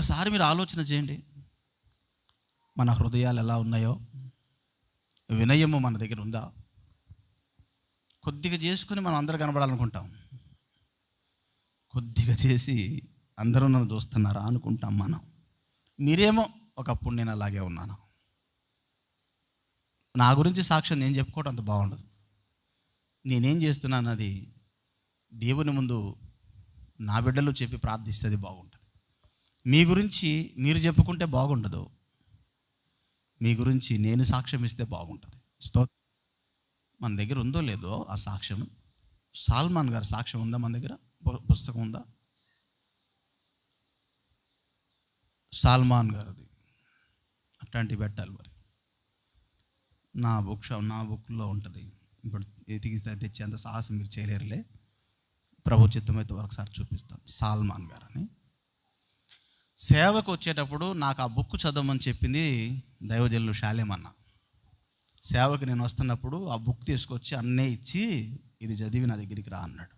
ఒక్కసారి మీరు ఆలోచన చేయండి. మన హృదయాలు ఎలా ఉన్నాయో? వినయము మన దగ్గర ఉందా? కొద్దిగా చేసుకుని మనం అందరూ కనబడాలనుకుంటాం. కొద్దిగా చేసి అందరూ నన్ను చూస్తున్నారా అనుకుంటాం మనం. మీరేమో ఒకప్పుడు నేను అలాగే ఉన్నాను. నా గురించి సాక్ష్యం నేను చెప్పుకోవడం అంత బాగుండదు. నేనేం చేస్తున్నాను అది దేవుని ముందు నా బిడ్డలు చెప్పి ప్రార్థిస్తే బాగుంటుంది. మీ గురించి మీరు చెప్పుకుంటే బాగుండదు. మీ గురించి నేను సాక్ష్యం ఇస్తే బాగుంటుంది. స్తో మన దగ్గర ఉందో లేదో ఆ సాక్ష్యం. సాల్మాన్ గారి సాక్ష్యం ఉందా మన దగ్గర? పు- పుస్తకం ఉందా? సాల్మాన్ గారిది. అట్లాంటివి పెట్టాలి మరి. నా బుక్ షాప్ నా బుక్లో ఉంటుంది. ఇప్పుడు ఎతికిస్తే తెచ్చేంత సాహసం మీరు చేయలేరులే. ప్రభు చిత్తమైతే ఒకసారి చూపిస్తాను. సాల్మాన్ గారు అని సేవకు వచ్చేటప్పుడు నాకు ఆ బుక్ చదవమని చెప్పింది దైవజల్లు శాలేమన్న సేవకు నేను వస్తున్నప్పుడు ఆ బుక్ తీసుకొచ్చి అన్నే ఇచ్చి ఇది చదివి నా దగ్గరికి రా అన్నాడు.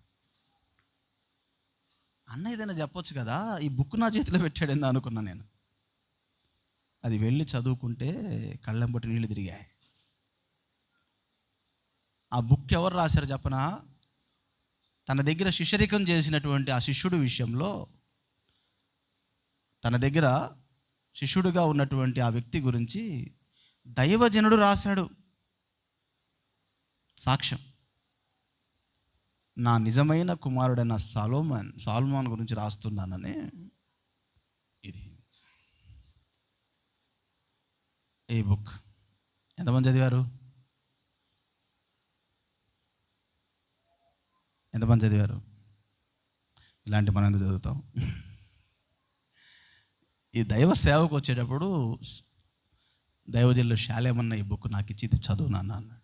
అన్న ఏదైనా చెప్పొచ్చు కదా ఈ బుక్ నా చేతిలో పెట్టాడేందో అనుకున్నా నేను. అది వెళ్ళి చదువుకుంటే కళ్ళెంబటి నీళ్ళు తిరిగాయి. ఆ బుక్ ఎవరు రాశారు చెప్పనా? తన దగ్గర శిష్యరికం చేసినటువంటి ఆ శిష్యుడు విషయంలో తన దగ్గర శిష్యుడిగా ఉన్నటువంటి ఆ వ్యక్తి గురించి దైవజనుడు రాశాడు. సాక్ష్యం. నా నిజమైన కుమారుడైన సాలోమన్ సాల్మాన్ గురించి రాస్తున్నానని ఇది. ఏ బుక్? ఎంతమంది చదివారు? ఎంతమంది చదివారు? ఇలాంటి మనం ఎందుకు చదువుతాం. ఈ దైవ సేవకు వచ్చేటప్పుడు దైవజల్లు శాలేమన్న ఈ బుక్ నాకు ఇచ్చి ఇది చదువు నాన్న అన్నాడు.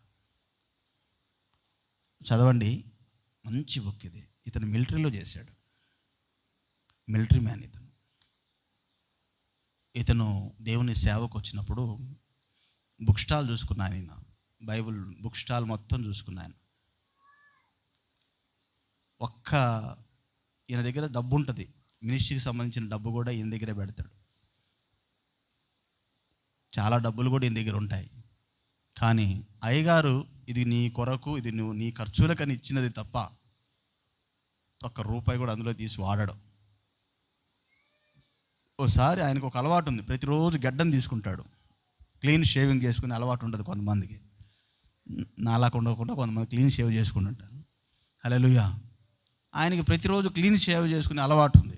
చదవండి మంచి బుక్ ఇది. ఇతను మిలిటరీలో చేశాడు. మిలిటరీ మ్యాన్ ఇతను. ఇతను దేవుని సేవకు వచ్చినప్పుడు బుక్ స్టాల్ చూసుకున్నాను ఆయన. బైబుల్ బుక్ స్టాల్ మొత్తం చూసుకున్నాను ఒక్క ఈయన దగ్గర డబ్బు ఉంటుంది. మినిస్ట్రీకి సంబంధించిన డబ్బు కూడా ఈయన దగ్గరే పెడతాడు. చాలా డబ్బులు కూడా ఈయన దగ్గర ఉంటాయి. కానీ అయ్యగారు ఇది నీ కొరకు ఇది నువ్వు నీ ఖర్చులకని ఇచ్చినది తప్ప ఒక్క రూపాయి కూడా అందులో తీసి వాడడం. ఓసారి ఆయనకు ఒక అలవాటు ఉంది. ప్రతిరోజు గడ్డం తీసుకుంటాడు. క్లీన్ షేవింగ్ చేసుకునే అలవాటు ఉంటుంది కొంతమందికి. నాలా ఉండకుండా కొంతమంది క్లీన్ షేవ్ చేసుకుంటుంటారు. హలోయా ఆయనకి ప్రతిరోజు క్లీన్ షేవ్ చేసుకునే అలవాటు ఉంది.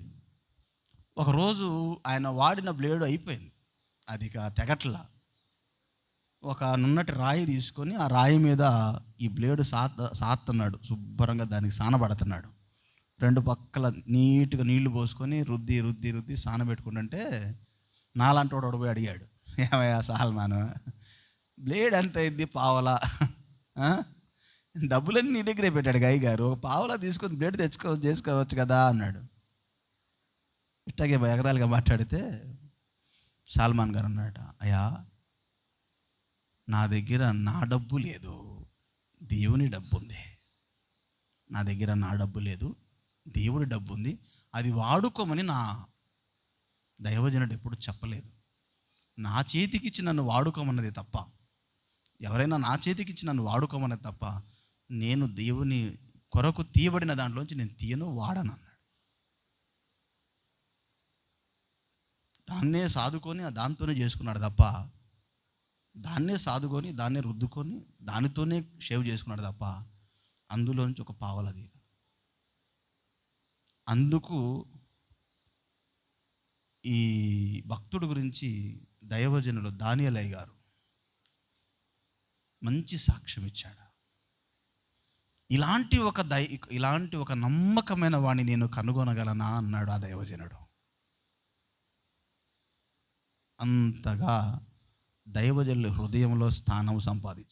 ఒకరోజు ఆయన వాడిన బ్లేడ్ అయిపోయింది. అది తెగట్ల. ఒక నున్నటి రాయి తీసుకొని ఆ రాయి మీద ఈ బ్లేడు సాత్ సాత్తున్నాడు. శుభ్రంగా దానికి సానబడుతున్నాడు రెండు పక్కల నీట్గా నీళ్ళు పోసుకొని రుద్ది రుద్ది రుద్ది సానబెట్టుకుంటుంటే నాలాంటి వాడు పోయి అడిగాడు. ఏమయ్యా సాల్మాను? బ్లేడ్ ఎంత అయింది? పావలా. డబ్బులన్నీ నీ దగ్గరే పెట్టాడు గాయి గారు. పావలా తీసుకొని బ్లేడ్ తెచ్చుకో చేసుకోవచ్చు కదా అన్నాడు. ఇట్టాగే ఎగదాలుగా మాట్లాడితే సాల్మాన్ గారు అన్నాడట అయ్యా నా దగ్గర నా డబ్బు లేదు దేవుని డబ్బు ఉంది. నా దగ్గర నా డబ్బు లేదు దేవుడి డబ్బు ఉంది అది వాడుకోమని నా దైవజనుడు ఎప్పుడు చెప్పలేదు. నా చేతికిచ్చి నన్ను వాడుకోమన్నది తప్ప ఎవరైనా నా చేతికిచ్చి నన్ను వాడుకోమన్నది తప్ప నేను దేవుని కొరకు తీయబడిన దాంట్లోంచి నేను తీయను వాడను దాన్నే సాదుకొని ఆ దాంతోనే చేసుకున్నాడు తప్ప దాన్నే సాదుకొని దాన్నే రుద్దుకొని దానితోనే షేవ్ చేసుకున్నాడు తప్ప అందులోంచి ఒక పావలది అందుకు ఈ భక్తుడు గురించి దైవజనుడు దానియలయ్య గారు మంచి సాక్ష్యం ఇచ్చాడు. ఇలాంటి ఒక దై ఇలాంటి ఒక నమ్మకమైన వాణ్ణి నేను కనుగొనగలనా? అన్నాడు ఆ దైవజనుడు. అంతగా దైవజనుల హృదయంలో స్థానం సంపాదించు